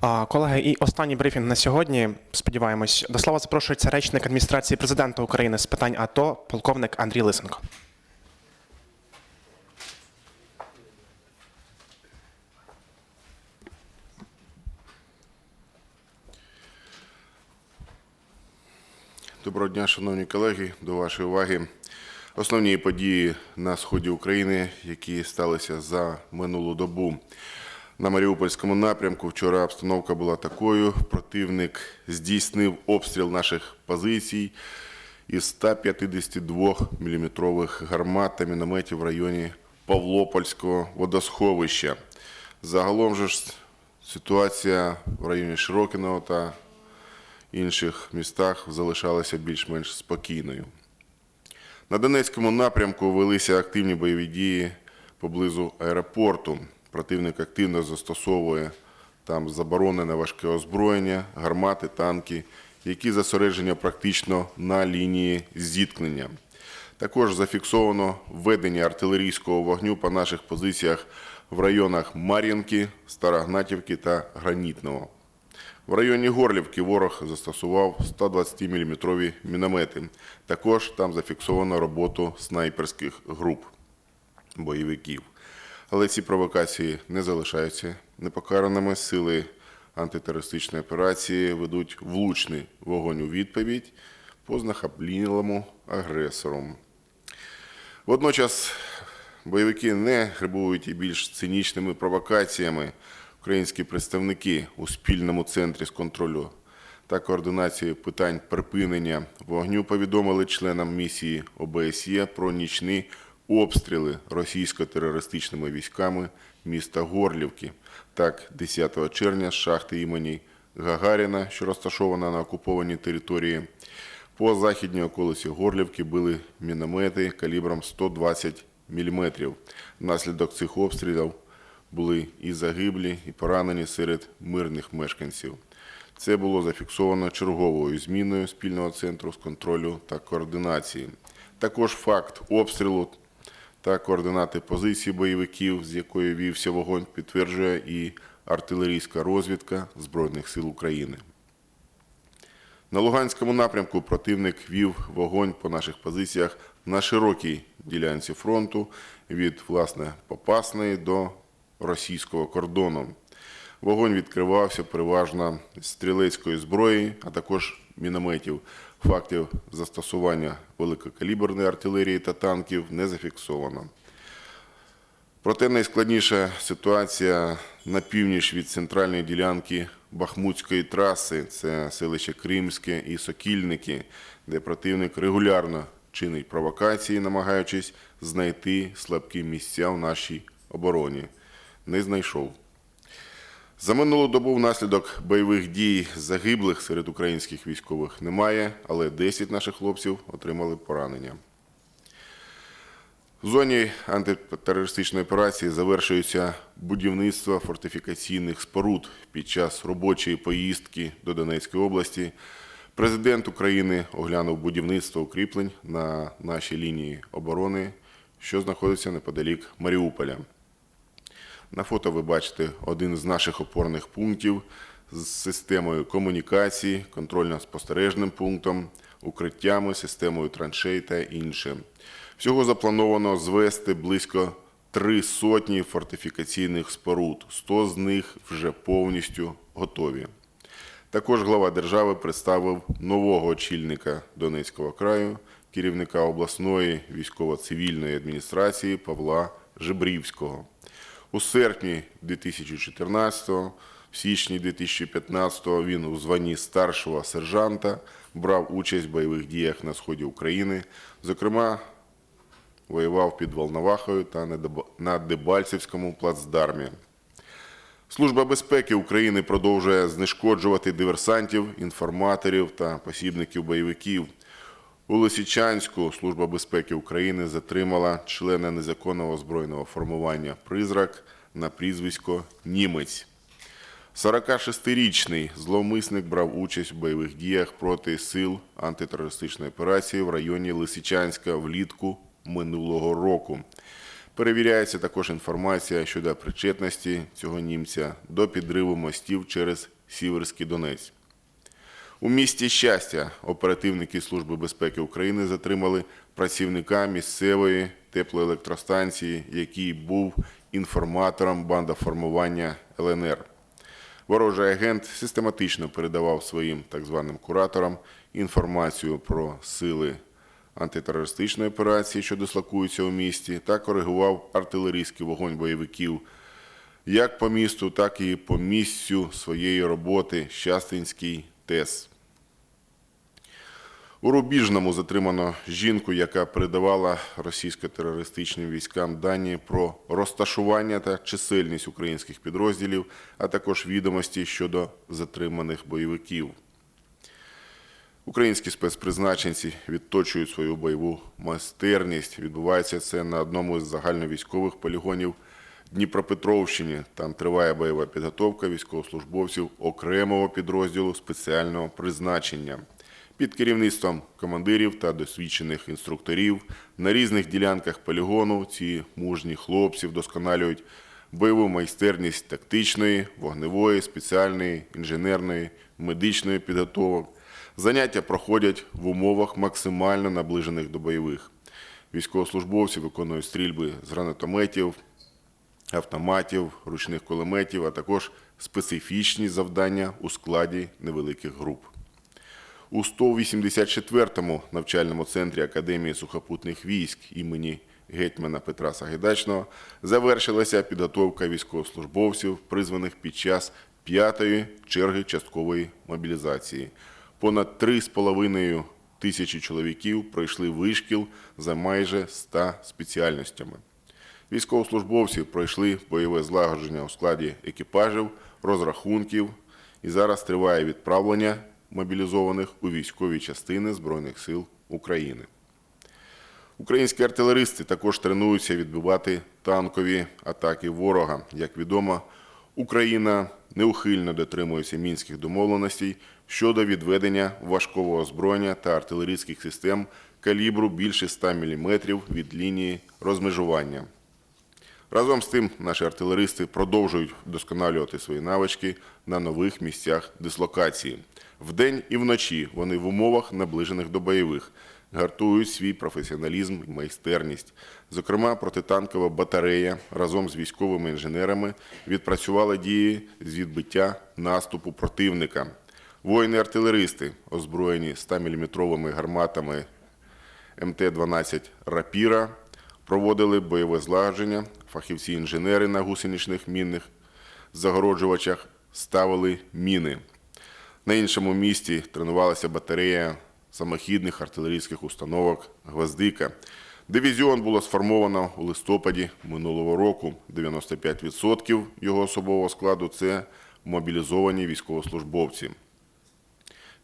Колеги, і останній брифінг на сьогодні. Сподіваємось, до слова запрошується речник адміністрації президента України з питань АТО, полковник Андрій Лисенко. Доброго дня, шановні колеги. До вашої уваги основні події на сході України, які сталися за минулу добу. На Маріупольському напрямку вчора обстановка була такою. Противник здійснив обстріл наших позицій із 152 мм гармат та мінометів в районі Павлопольського водосховища. Загалом же ж ситуація в районі Широкиного та інших містах залишалася більш-менш спокійною. На Донецькому напрямку велися активні бойові дії поблизу аеропорту. Противник активно застосовує там заборонене важке озброєння, гармати, танки, які зосереджені практично на лінії зіткнення. Також зафіксовано введення артилерійського вогню по наших позиціях в районах Мар'їнки, Старогнатівки та Гранітного. В районі Горлівки ворог застосував 120-мм міномети. Також там зафіксовано роботу снайперських груп бойовиків. Але ці провокації не залишаються непокараними. Сили антитерористичної операції ведуть влучний вогонь у відповідь по знахаблілому агресору. Водночас бойовики не грибують і більш цинічними провокаціями. Українські представники у спільному центрі з контролю та координації питань припинення вогню повідомили членам місії ОБСЄ про нічні обстріли російсько-терористичними військами міста Горлівки. Так, 10 червня з шахти імені Гагаріна, що розташована на окупованій території, по західній околиці Горлівки били міномети калібром 120 мм. Внаслідок цих обстрілів були і загиблі, і поранені серед мирних мешканців. Це було зафіксовано черговою зміною спільного центру з контролю та координації. Також факт обстрілу та координати позицій бойовиків, з якої вівся вогонь, підтверджує і артилерійська розвідка Збройних сил України. На Луганському напрямку противник вів вогонь по наших позиціях на широкій ділянці фронту від власне Попасної до російського кордону. Вогонь відкривався переважно стрілецької зброї, а також мінометів. Фактів застосування великокаліберної артилерії та танків не зафіксовано. Проте найскладніша ситуація на північ від центральної ділянки Бахмутської траси це селище Кримське і Сокільники, де противник регулярно чинить провокації, намагаючись знайти слабкі місця в нашій обороні. Не знайшов. За минулу добу внаслідок бойових дій загиблих серед українських військових немає, але 10 наших хлопців отримали поранення. В зоні антитерористичної операції завершується будівництво фортифікаційних споруд під час робочої поїздки до Донецької області. Президент України оглянув будівництво укріплень на нашій лінії оборони, що знаходиться неподалік Маріуполя. На фото ви бачите один з наших опорних пунктів з системою комунікації, контрольно-спостережним пунктом, укриттями, системою траншей та інше. Всього заплановано звести близько три сотні фортифікаційних споруд. 100 з них вже повністю готові. Також глава держави представив нового очільника Донецького краю, керівника обласної військово-цивільної адміністрації Павла Жебрівського. У серпні 2014-го, в січні 2015-го він у званні старшого сержанта брав участь в бойових діях на сході України. Зокрема, воював під Волновахою та на Деб- на Дебальцевському плацдармі. Служба безпеки України продовжує знешкоджувати диверсантів, інформаторів та посібників бойовиків. У Лисичанську Служба безпеки України затримала члена незаконного збройного формування Призрак на прізвисько Німець. 46-річний зловмисник брав участь в бойових діях проти сил антитерористичної операції в районі Лисичанська влітку минулого року. Перевіряється також інформація щодо причетності цього німця до підриву мостів через Сіверський Донець. У місті щастя оперативники Служби безпеки України затримали працівника місцевої теплоелектростанції, який був інформатором бандаформування ЛНР. Ворожий агент систематично передавав своїм так званим кураторам інформацію про сили антитерористичної операції, що дислокуються у місті, та коригував артилерійський вогонь бойовиків як по місту, так і по місцю своєї роботи Щастинський ТЕС. У Рубіжному затримано жінку, яка передавала російсько-терористичним військам дані про розташування та чисельність українських підрозділів, а також відомості щодо затриманих бойовиків. Українські спецпризначенці відточують свою бойову майстерність. Відбувається це на одному з загальновійськових полігонів Дніпропетровщині. Там триває бойова підготовка військовослужбовців окремого підрозділу спеціального призначення. Під керівництвом командирів та досвідчених інструкторів на різних ділянках полігону ці мужні хлопці вдосконалюють бойову майстерність тактичної, вогневої, спеціальної, інженерної, медичної підготовок. Заняття проходять в умовах максимально наближених до бойових. Військовослужбовці виконують стрільби з гранатометів, автоматів, ручних кулеметів, а також специфічні завдання у складі невеликих груп. У 184-му навчальному центрі Академії сухопутних військ імені гетьмана Петра Сагайдачного завершилася підготовка військовослужбовців, призваних під час п'ятої черги часткової мобілізації. Понад 3,5 тисячі чоловіків пройшли вишкіл за майже 100 спеціальностями. Військовослужбовці пройшли бойове злагодження у складі екіпажів, розрахунків, і зараз триває відправлення мобілізованих у військові частини Збройних сил України. Українські артилеристи також тренуються відбивати танкові атаки ворога. Як відомо, Україна неухильно дотримується мінських домовленостей щодо відведення важкого озброєння та артилерійських систем калібру більше 100 мм від лінії розмежування. Разом з тим, наші артилеристи продовжують вдосконалювати свої навички на нових місцях дислокації. Вдень і вночі вони в умовах, наближених до бойових, гартують свій професіоналізм і майстерність. Зокрема, протитанкова батарея разом з військовими інженерами відпрацювала дії з відбиття наступу противника. Воїни-артилеристи, озброєні 100-мм гарматами МТ-12 «Рапіра», проводили бойове злагодження, фахівці-інженери на гусеничних мінних загороджувачах ставили міни. На іншому місці тренувалася батарея самохідних артилерійських установок «Гвоздика». Дивізіон було сформовано у листопаді минулого року. 95% його особового складу – це мобілізовані військовослужбовці.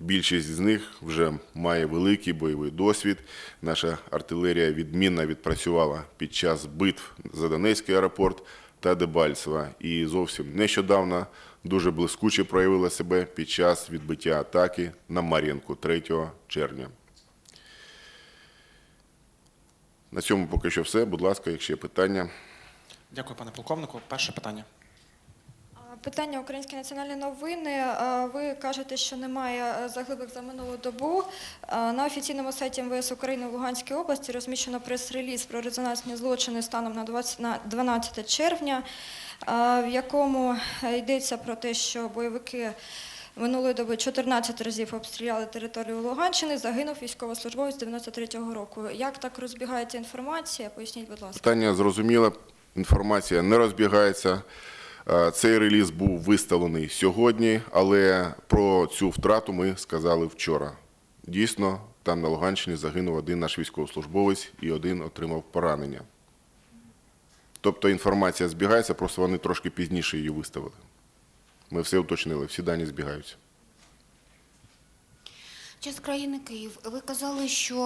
Більшість з них вже має великий бойовий досвід. Наша артилерія відмінно відпрацювала під час битв за Донецький аеропорт та Дебальцева. І зовсім нещодавно дуже блискуче проявила себе під час відбиття атаки на Мар'їнку 3 червня. На цьому поки що все. Будь ласка, якщо є питання. Дякую, пане полковнику. Перше питання. Питання Українські національні новини. Ви кажете, що немає е, заглибок за минулу добу. На офіційному сайті МВС України в Луганській області розміщено прес-реліз про резонансні злочини станом на 20 12 червня, в якому е, йдеться про те, що бойовики минулої доби 14 разів обстріляли територію Луганщини, загинув військовослужбовець 93-го року. Як так розбігається інформація? Поясніть, будь ласка. Питання зрозуміле, інформація не розбігається. Е, Цей реліз був виставлений сьогодні, але про цю втрату ми сказали вчора. Дійсно, там на Луганщині загинув один наш військовослужбовець і один отримав поранення. Тобто інформація збігається, просто вони трошки пізніше її виставили. Ми все уточнили, всі дані збігаються. Час країни Київ. Ви казали, що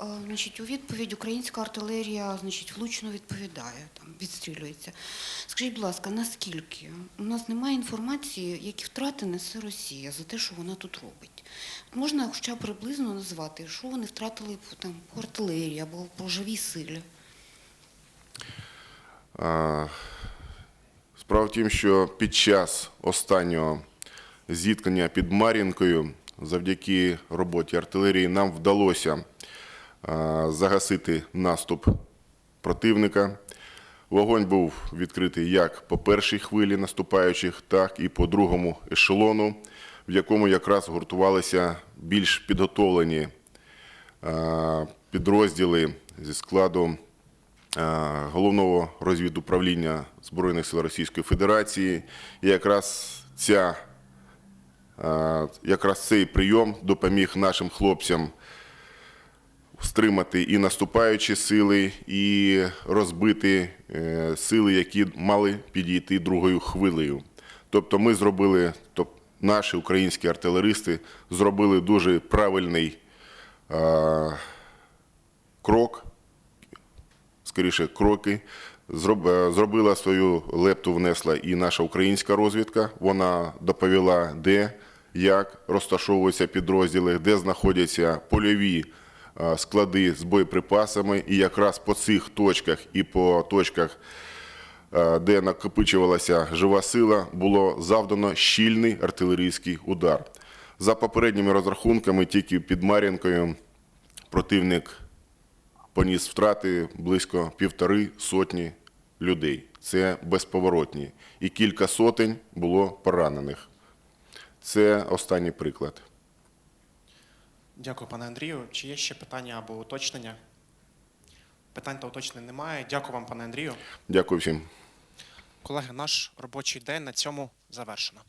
е, значить, у відповідь українська артилерія значить, влучно відповідає, там, відстрілюється. Скажіть, будь ласка, наскільки? У нас немає інформації, які втрати несе Росія за те, що вона тут робить. Можна хоча б приблизно назвати, що вони втратили там, по артилерії або по живій силі? Справа в тім, що під час останнього зіткнення під Мар'їнкою, завдяки роботі артилерії, нам вдалося загасити наступ противника. Вогонь був відкритий як по першій хвилі наступаючих, так і по другому ешелону, в якому якраз гуртувалися більш підготовлені е, підрозділи зі складу е, головного розвідуправління Збройних сил Російської Федерації. І якраз ця е, якраз цей прийом допоміг нашим хлопцям стримати і наступаючі сили, і розбити е, сили, які мали підійти другою хвилею. Тобто ми зробили, тоб- наші українські артилеристи зробили дуже правильний е, крок, скоріше кроки. Е, Зробила свою лепту, внесла і наша українська розвідка. Вона доповіла, де, як розташовуються підрозділи, де знаходяться польові е, склади з боєприпасами. І якраз по цих точках і по точках, е, де накопичувалася жива сила, було завдано щільний артилерійський удар. За попередніми розрахунками, тільки під Мар'їнкою противник поніс втрати близько півтори сотні людей. Це безповоротні. І кілька сотень було поранених. Це останній приклад. Дякую, пане Андрію. Чи є ще питання або уточнення? Питань та уточнень немає. Дякую вам, пане Андрію. Дякую всім. Колеги, наш робочий день на цьому завершено.